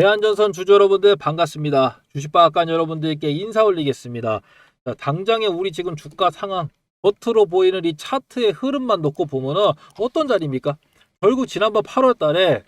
대한전선 주주 여러분들 반갑습니다. 주식방앗간 여러분들께 인사 올리겠습니다. 자, 당장에 우리 지금 주가 상황 겉으로 보이는 이 차트의 흐름만 놓고 보면은 어떤 자리입니까? 결국 지난번 8월 달에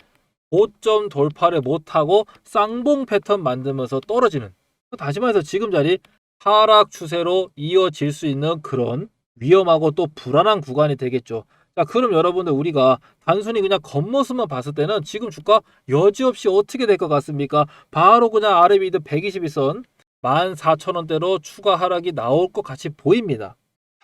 고점 돌파를 못하고 쌍봉 패턴 만들면서 떨어지는 다시 말해서 지금 자리 하락 추세로 이어질 수 있는 그런 위험하고 또 불안한 구간이 되겠죠. 자, 그럼 여러분들 우리가 단순히 그냥 겉모습만 봤을 때는 지금 주가 여지없이 어떻게 될 것 같습니까? 바로 그냥 아래 미드 122선 14,000원대로 추가 하락이 나올 것 같이 보입니다.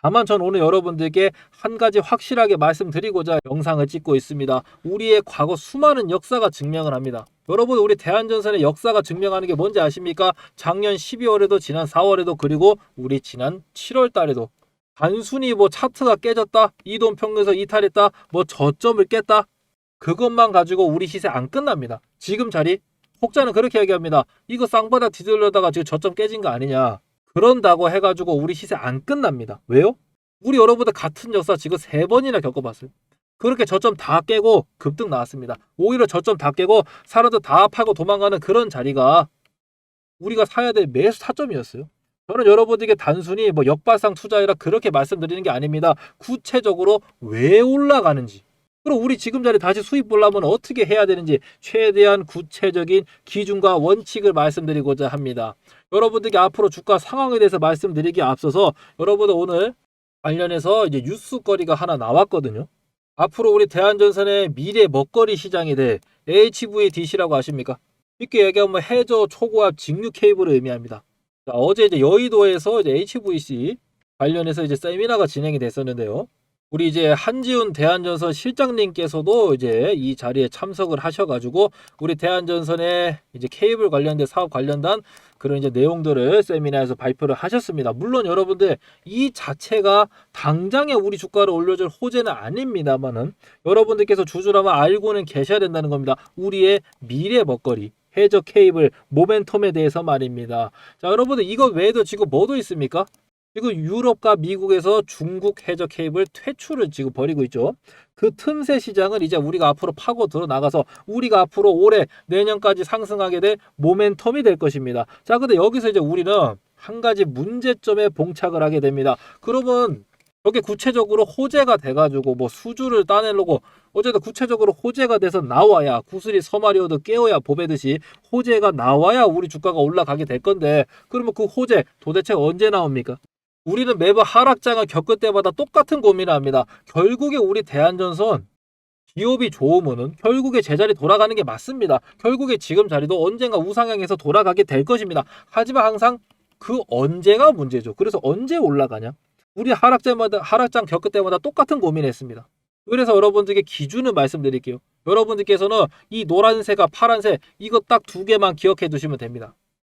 다만 전 오늘 여러분들께 한 가지 확실하게 말씀드리고자 영상을 찍고 있습니다. 우리의 과거 수많은 역사가 증명을 합니다. 여러분 우리 대한전선의 역사가 증명하는 게 뭔지 아십니까? 작년 12월에도 지난 4월에도 그리고 우리 지난 7월 달에도 단순히 뭐 차트가 깨졌다, 이동 평균에서 이탈했다, 뭐 저점을 깼다, 그것만 가지고 우리 시세 안 끝납니다. 지금 자리 혹자는 그렇게 얘기합니다. 이거 쌍바닥 뒤들려다가 지금 저점 깨진 거 아니냐? 그런다고 해가지고 우리 시세 안 끝납니다. 왜요? 우리 여러분들 같은 역사 지금 세 번이나 겪어봤어요. 그렇게 저점 다 깨고 급등 나왔습니다. 오히려 저점 다 깨고 사람들 다 팔고 도망가는 그런 자리가 우리가 사야 될 매수 타점이었어요. 저는 여러분들에게 단순히 뭐 역발상 투자이라 그렇게 말씀드리는 게 아닙니다. 구체적으로 왜 올라가는지 그리고 우리 지금 자리 다시 수익 보려면 어떻게 해야 되는지 최대한 구체적인 기준과 원칙을 말씀드리고자 합니다. 여러분들께 앞으로 주가 상황에 대해서 말씀드리기에 앞서서 여러분들 오늘 관련해서 이제 뉴스거리가 하나 나왔거든요. 앞으로 우리 대한전선의 미래 먹거리 시장이 될 HVDC라고 아십니까? 쉽게 얘기하면 뭐 해저 초고압 직류 케이블을 의미합니다. 자, 어제 이제 여의도에서 이제 HVC 관련해서 이제 세미나가 진행이 됐었는데요. 우리 이제 한지훈 대한전선 실장님께서도 이제 이 자리에 참석을 하셔가지고 우리 대한전선의 이제 케이블 관련된 사업 관련단 그런 이제 내용들을 세미나에서 발표를 하셨습니다. 물론 여러분들 이 자체가 당장에 우리 주가를 올려줄 호재는 아닙니다만은 여러분들께서 주주라면 알고는 계셔야 된다는 겁니다. 우리의 미래 먹거리. 해저 케이블 모멘텀에 대해서 말입니다. 자, 여러분들 이거 외에도 지금 뭐도 있습니까? 지금 유럽과 미국에서 중국 해저 케이블 퇴출을 지금 벌이고 있죠. 그 틈새 시장을 이제 우리가 앞으로 파고 들어 나가서 우리가 앞으로 올해 내년까지 상승하게 될 모멘텀이 될 것입니다. 자, 근데 여기서 이제 우리는 한 가지 문제점에 봉착을 하게 됩니다. 그러면 여기 구체적으로 호재가 돼가지고 뭐 수주를 따내려고 어쨌든 구체적으로 호재가 돼서 나와야 구슬이 서마리오도 깨어야 보배듯이 호재가 나와야 우리 주가가 올라가게 될 건데 그러면 그 호재 도대체 언제 나옵니까? 우리는 매번 하락장을 겪을 때마다 똑같은 고민을 합니다. 결국에 우리 대한전선 기업이 좋으면은 결국에 제자리 돌아가는 게 맞습니다. 결국에 지금 자리도 언젠가 우상향해서 돌아가게 될 것입니다. 하지만 항상 그 언제가 문제죠. 그래서 언제 올라가냐? 우리 하락장마다 하락장 겪을 때마다 똑같은 고민했습니다. 그래서 여러분들께 기준을 말씀드릴게요. 여러분들께서는 이 노란색과 파란색 이거 딱 두 개만 기억해 두시면 됩니다.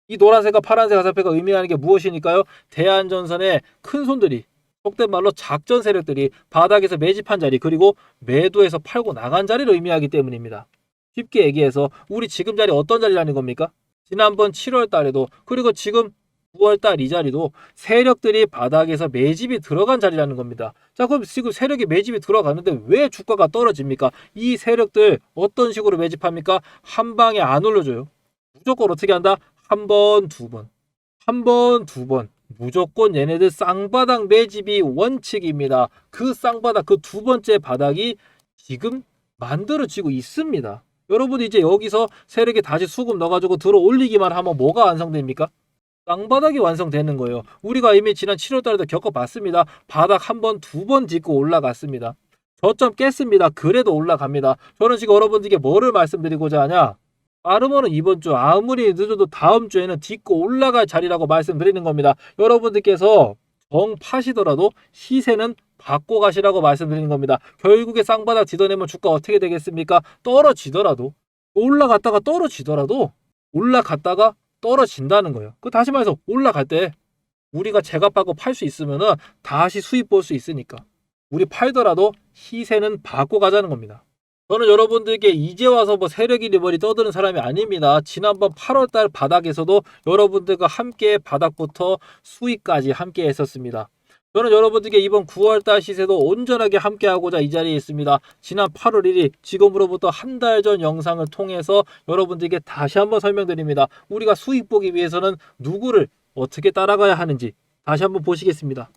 이 노란색과 파란색 화살표가 의미하는 게 무엇이니까요? 대한전선의 큰 손들이 속된 말로 작전 세력들이 바닥에서 매집한 자리 그리고 매도해서 팔고 나간 자리를 의미하기 때문입니다. 쉽게 얘기해서 우리 지금 자리 어떤 자리라는 겁니까? 지난번 7월 달에도 그리고 지금 9월 달 이 자리도 세력들이 바닥에서 매집이 들어간 자리라는 겁니다. 자, 그럼 지금 세력이 매집이 들어갔는데 왜 주가가 떨어집니까? 이 세력들 어떤 식으로 매집합니까? 한 방에 안 올려줘요. 무조건 어떻게 한다? 한 번, 두 번. 한 번, 두 번. 무조건 얘네들 쌍바닥 매집이 원칙입니다. 그 쌍바닥, 그 두 번째 바닥이 지금 만들어지고 있습니다. 여러분 이제 여기서 세력이 다시 수급 넣어가지고 들어 올리기만 하면 뭐가 완성됩니까? 쌍바닥이 완성되는 거예요. 우리가 이미 지난 7월 달에도 겪어봤습니다. 바닥 한 번, 두 번 짚고 올라갔습니다. 저점 깼습니다. 그래도 올라갑니다. 저는 지금 여러분들께 뭐를 말씀드리고자 하냐? 빠르면은 이번 주 아무리 늦어도 다음 주에는 딛고 올라갈 자리라고 말씀드리는 겁니다. 여러분들께서 정 파시더라도 시세는 받고 가시라고 말씀드리는 겁니다. 결국에 쌍바닥 뒤져내면 주가 어떻게 되겠습니까? 떨어지더라도 올라갔다가 떨어지더라도 올라갔다가 떨어진다는 거예요. 그 다시 말해서 올라갈 때 우리가 제값받고 팔 수 있으면은 다시 수입 볼 수 있으니까 우리 팔더라도 시세는 받고 가자는 겁니다. 저는 여러분들께 이제 와서 뭐 세력이 리버리 떠드는 사람이 아닙니다. 지난번 8월달 바닥에서도 여러분들과 함께 바닥부터 수익까지 함께 했었습니다. 저는 여러분들께 이번 9월달 시세도 온전하게 함께하고자 이 자리에 있습니다. 지난 8월 1일 지금으로부터 한 달 전 영상을 통해서 여러분들께 다시 한번 설명드립니다. 우리가 수익 보기 위해서는 누구를 어떻게 따라가야 하는지 다시 한번 보시겠습니다.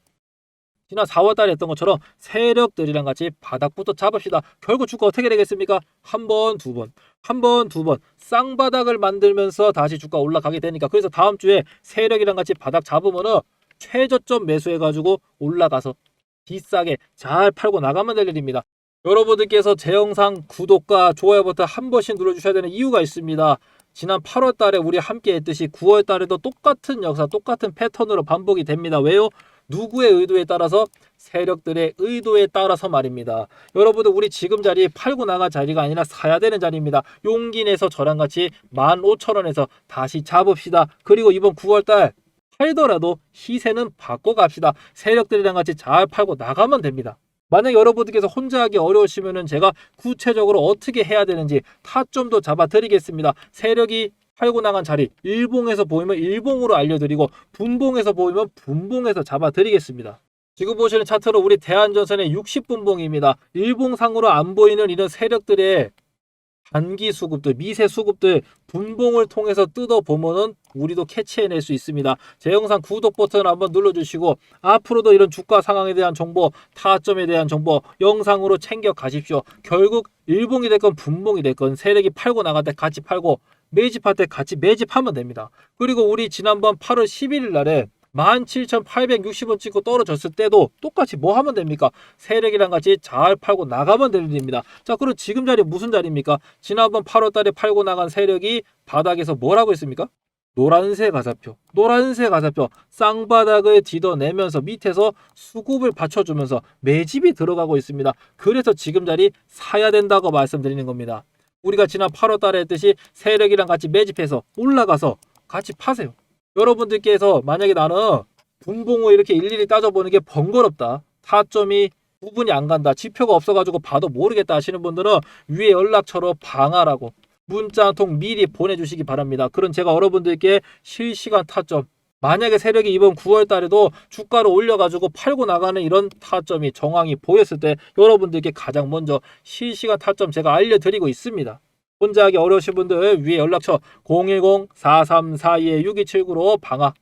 지난 4월달에 했던 것처럼 세력들이랑 같이 바닥부터 잡읍시다. 결국 주가 어떻게 되겠습니까? 한 번, 두 번, 한 번, 두 번 쌍바닥을 만들면서 다시 주가 올라가게 되니까 그래서 다음 주에 세력이랑 같이 바닥 잡으면은 최저점 매수해가지고 올라가서 비싸게 잘 팔고 나가면 될 일입니다. 여러분들께서 제 영상 구독과 좋아요 버튼 한 번씩 눌러주셔야 되는 이유가 있습니다. 지난 8월 달에 우리 함께 했듯이 9월 달에도 똑같은 역사, 똑같은 패턴으로 반복이 됩니다. 왜요? 누구의 의도에 따라서 세력들의 의도에 따라서 말입니다. 여러분들 우리 지금 자리 팔고 나갈 자리가 아니라 사야 되는 자리입니다. 용기 내서 저랑 같이 15,000원에서 다시 잡읍시다. 그리고 이번 9월 달 팔더라도 시세는 바꿔갑시다. 세력들이랑 같이 잘 팔고 나가면 됩니다. 만약 여러분들께서 혼자 하기 어려우시면은 제가 구체적으로 어떻게 해야 되는지 타점도 잡아 드리겠습니다. 세력이 팔고 나간 자리 일봉에서 보이면 일봉으로 알려드리고 분봉에서 보이면 분봉에서 잡아 드리겠습니다. 지금 보시는 차트로 우리 대한전선의 60분봉입니다. 일봉상으로 안 보이는 이런 세력들의 단기 수급들, 미세 수급들 분봉을 통해서 뜯어 보면은 우리도 캐치해낼 수 있습니다. 제 영상 구독 버튼 한번 눌러주시고 앞으로도 이런 주가 상황에 대한 정보, 타점에 대한 정보 영상으로 챙겨 가십시오. 결국 일봉이 됐건 분봉이 됐건 세력이 팔고 나갈 때 같이 팔고 매집할 때 같이 매집하면 됩니다. 그리고 우리 지난번 8월 11일 날에 17,860원 찍고 떨어졌을 때도 똑같이 뭐 하면 됩니까? 세력이랑 같이 잘 팔고 나가면 일입니다. 자, 그럼 지금 자리 무슨 자리입니까? 지난번 8월 달에 팔고 나간 세력이 바닥에서 뭐라고 했습니까? 노란색 가사표, 노란색 가사표, 쌍바닥을 뒤덮내면서 밑에서 수급을 받쳐주면서 매집이 들어가고 있습니다. 그래서 지금 자리 사야 된다고 말씀드리는 겁니다. 우리가 지난 8월 달에 했듯이 세력이랑 같이 매집해서 올라가서 같이 파세요. 여러분들께서 만약에 나는 분봉을 이렇게 일일이 따져보는 게 번거롭다. 타점이 구분이 안 간다. 지표가 없어가지고 봐도 모르겠다 하시는 분들은 위에 연락처로 방하라고 문자 한 통 미리 보내주시기 바랍니다. 그럼 제가 여러분들께 실시간 타점 만약에 세력이 이번 9월 달에도 주가를 올려가지고 팔고 나가는 이런 타점이 정황이 보였을 때 여러분들께 가장 먼저 실시간 타점 제가 알려드리고 있습니다. 혼자 하기 어려우신 분들 위에 연락처 010-4342-6279로 방아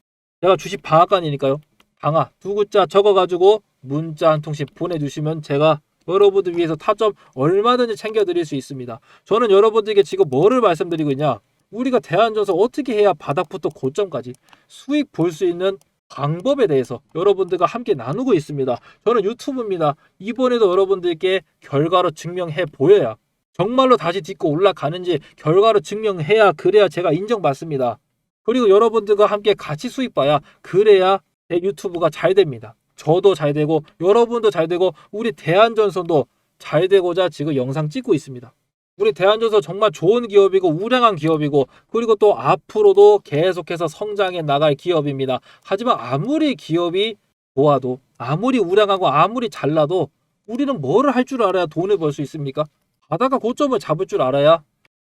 제가 주식 방앗간이니까요. 방아 두 글자 적어가지고 문자 한 통씩 보내주시면 제가 여러분들 위해서 타점 얼마든지 챙겨드릴 수 있습니다. 저는 여러분들에게 지금 뭐를 말씀드리고 있냐 우리가 대한전선 어떻게 해야 바닥부터 고점까지 수익 볼 수 있는 방법에 대해서 여러분들과 함께 나누고 있습니다. 저는 유튜브입니다. 이번에도 여러분들께 결과로 증명해 보여야 정말로 다시 딛고 올라가는지 결과로 증명해야 그래야 제가 인정받습니다. 그리고 여러분들과 함께 같이 수익 봐야 그래야 제 유튜브가 잘 됩니다. 저도 잘 되고 여러분도 잘 되고 우리 대한전선도 잘 되고자 지금 영상 찍고 있습니다. 우리 대한전선 정말 좋은 기업이고 우량한 기업이고 그리고 또 앞으로도 계속해서 성장해 나갈 기업입니다. 하지만 아무리 기업이 좋아도 아무리 우량하고 아무리 잘나도 우리는 뭐를 할 줄 알아야 돈을 벌 수 있습니까? 바다가 고점을 잡을 줄 알아야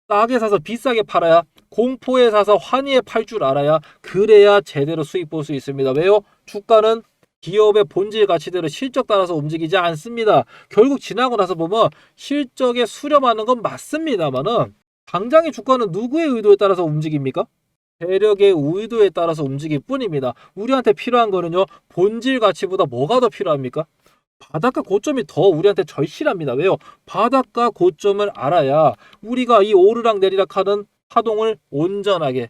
싸게 사서 비싸게 팔아야 공포에 사서 환희에 팔 줄 알아야 그래야 제대로 수익 볼 수 있습니다. 왜요? 주가는 기업의 본질 가치대로 실적 따라서 움직이지 않습니다. 결국 지나고 나서 보면 실적에 수렴하는 건 맞습니다만은 당장의 주가는 누구의 의도에 따라서 움직입니까? 세력의 의도에 따라서 움직일 뿐입니다. 우리한테 필요한 거는요, 본질 가치보다 뭐가 더 필요합니까? 바닷가 고점이 더 우리한테 절실합니다. 왜요? 바닷가 고점을 알아야 우리가 이 오르락 내리락 하는 파동을 온전하게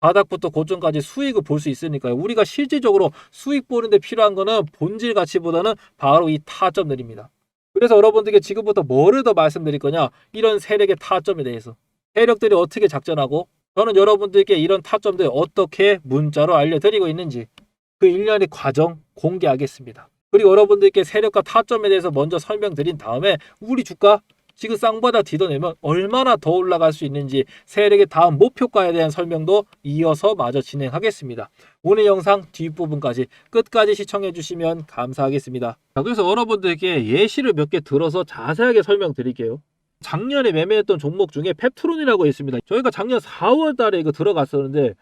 바닥부터 고점까지 수익을 볼 수 있으니까요. 우리가 실질적으로 수익 보는데 필요한 거는 본질 가치보다는 바로 이 타점들입니다. 그래서 여러분들께 지금부터 뭐를 더 말씀드릴 거냐? 이런 세력의 타점에 대해서. 세력들이 어떻게 작전하고 저는 여러분들께 이런 타점들 어떻게 문자로 알려드리고 있는지 그 일련의 과정 공개하겠습니다. 그리고 여러분들께 세력과 타점에 대해서 먼저 설명드린 다음에 우리 주가 지금 쌍바닥 뒤져내면 얼마나 더 올라갈 수 있는지 세력의 다음 목표가에 대한 설명도 이어서 마저 진행하겠습니다. 오늘 영상 뒷부분까지 끝까지 시청해 주시면 감사하겠습니다. 자, 그래서 여러분들께 예시를 몇 개 들어서 자세하게 설명드릴게요. 작년에 매매했던 종목 중에 펩트론이라고 있습니다. 저희가 작년 4월 달에 이거 들어갔었는데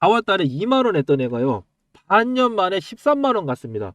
4월 달에 2만 원 했던 애가요. 반년 만에 13만 원 갔습니다.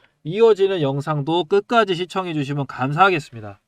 이어지는 영상도 끝까지 시청해 주시면 감사하겠습니다.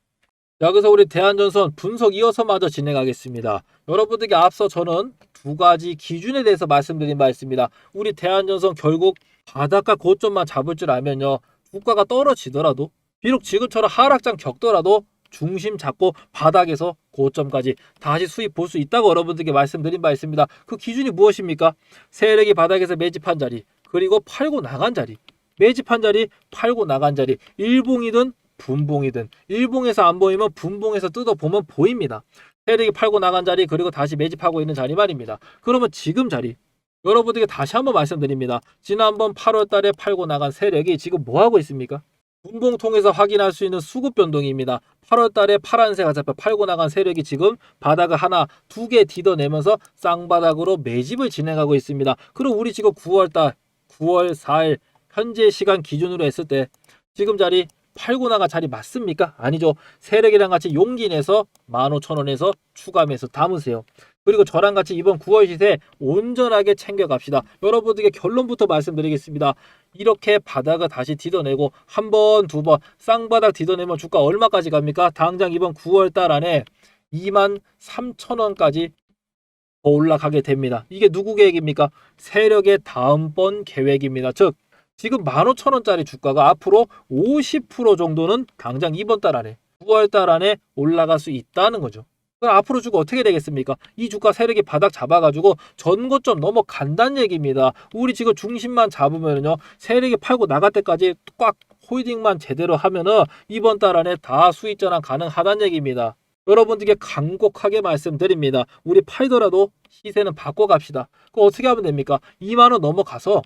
자, 그래서 우리 대한전선 분석 이어서 마저 진행하겠습니다. 여러분들께 앞서 저는 두 가지 기준에 대해서 말씀드린 바 있습니다. 우리 대한전선 결국 바닷가 고점만 잡을 줄 알면요. 주가가 떨어지더라도 비록 지금처럼 하락장 겪더라도 중심 잡고 바닥에서 고점까지 다시 수익 볼수 있다고 여러분들께 말씀드린 바 있습니다. 그 기준이 무엇입니까? 세력이 바닥에서 매집한 자리, 그리고 팔고 나간 자리. 매집한 자리, 팔고 나간 자리. 일봉이든 분봉이든 일봉에서 안 보이면 분봉에서 뜯어 보면 보입니다. 세력이 팔고 나간 자리 그리고 다시 매집하고 있는 자리 말입니다. 그러면 지금 자리 여러분들께 다시 한번 말씀드립니다. 지난번 8월 달에 팔고 나간 세력이 지금 뭐 하고 있습니까? 분봉 통해서 확인할 수 있는 수급 변동입니다. 8월 달에 파란색 아잡혀 팔고 나간 세력이 지금 바닥을 하나, 두 개 디뎌내면서 쌍바닥으로 매집을 진행하고 있습니다. 그럼 우리 지금 9월 달, 9월 4일 현재 시간 기준으로 했을 때 지금 자리 팔고 나가 자리 맞습니까? 아니죠. 세력이랑 같이 용기 내서 15,000원에서 추가 매수 담으세요. 그리고 저랑 같이 이번 9월 시세 온전하게 챙겨갑시다. 여러분들께 결론부터 말씀드리겠습니다. 이렇게 바닥을 다시 디뎌내고 한 번, 두 번 쌍바닥 디뎌내면 주가 얼마까지 갑니까? 당장 이번 9월 달 안에 2만 3천 원까지 더 올라가게 됩니다. 이게 누구 계획입니까? 세력의 다음번 계획입니다. 즉 지금 15,000원짜리 주가가 앞으로 50% 정도는 당장 이번 달 안에 9월 달 안에 올라갈 수 있다는 거죠. 그럼 앞으로 주가 어떻게 되겠습니까? 이 주가 세력이 바닥 잡아가지고 전고점 넘어간다는 얘기입니다. 우리 지금 중심만 잡으면요 세력이 팔고 나갈 때까지 꽉 홀딩만 제대로 하면은 이번 달 안에 다 수익 전환 가능하다는 얘기입니다. 여러분들께 간곡하게 말씀드립니다. 우리 팔더라도 시세는 바꿔갑시다. 그거 어떻게 하면 됩니까? 2만 원 넘어가서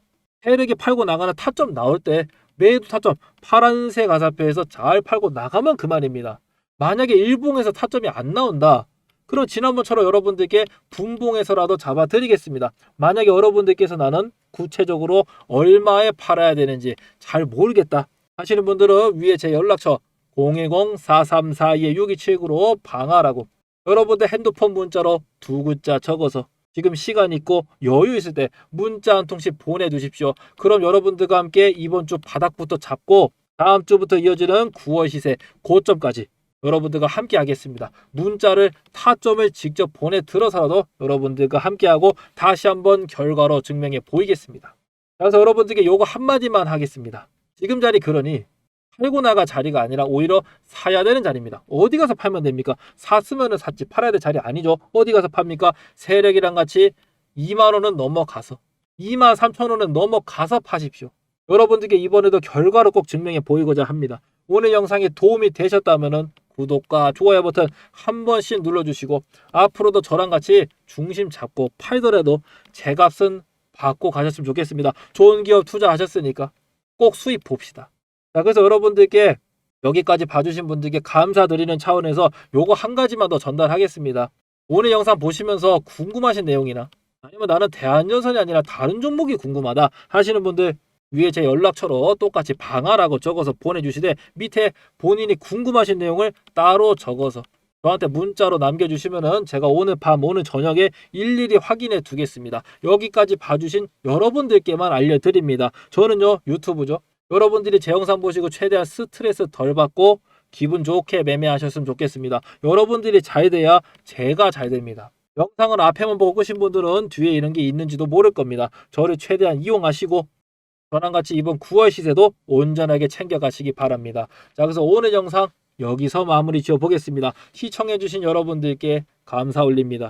세력이 팔고 나가는 타점 나올 때 매도 타점 파란색 가사표에서 잘 팔고 나가면 그만입니다. 만약에 일봉에서 타점이 안 나온다. 그럼 지난번처럼 여러분들께 분봉에서라도 잡아드리겠습니다. 만약에 여러분들께서 나는 구체적으로 얼마에 팔아야 되는지 잘 모르겠다 하시는 분들은 위에 제 연락처 010-4342-6279로 방하라고 여러분들 핸드폰 문자로 두 글자 적어서 지금 시간 있고 여유 있을 때 문자 한 통씩 보내주십시오. 그럼 여러분들과 함께 이번 주 바닥부터 잡고 다음 주부터 이어지는 9월 시세 고점까지 여러분들과 함께 하겠습니다. 문자를 타점을 직접 보내 들어서라도 여러분들과 함께하고 다시 한번 결과로 증명해 보이겠습니다. 그래서 여러분들께 요거 한마디만 하겠습니다. 지금 자리 그러니 팔고 나가 자리가 아니라 오히려 사야 되는 자리입니다. 어디 가서 팔면 됩니까? 샀으면 샀지 팔아야 될 자리 아니죠. 어디 가서 팝니까? 세력이랑 같이 2만 원은 넘어가서 2만 3천 원은 넘어가서 파십시오. 여러분들께 이번에도 결과로 꼭 증명해 보이고자 합니다. 오늘 영상이 도움이 되셨다면 구독과 좋아요 버튼 한 번씩 눌러주시고 앞으로도 저랑 같이 중심 잡고 팔더라도 제 값은 받고 가셨으면 좋겠습니다. 좋은 기업 투자하셨으니까 꼭 수익 봅시다. 자, 그래서 여러분들께 여기까지 봐주신 분들께 감사드리는 차원에서 요거 한 가지만 더 전달하겠습니다. 오늘 영상 보시면서 궁금하신 내용이나 아니면 나는 대한전선이 아니라 다른 종목이 궁금하다 하시는 분들 위에 제 연락처로 똑같이 방하라고 적어서 보내주시되 밑에 본인이 궁금하신 내용을 따로 적어서 저한테 문자로 남겨주시면은 제가 오늘 밤 오늘 저녁에 일일이 확인해 두겠습니다. 여기까지 봐주신 여러분들께만 알려드립니다. 저는요 유튜브죠. 여러분들이 제 영상 보시고 최대한 스트레스 덜 받고 기분 좋게 매매하셨으면 좋겠습니다. 여러분들이 잘 돼야 제가 잘 됩니다. 영상을 앞에만 보고 끄신 분들은 뒤에 이런 게 있는지도 모를 겁니다. 저를 최대한 이용하시고 저랑 같이 이번 9월 시세도 온전하게 챙겨가시기 바랍니다. 자, 그래서 오늘 영상 여기서 마무리 지어 보겠습니다. 시청해주신 여러분들께 감사 올립니다.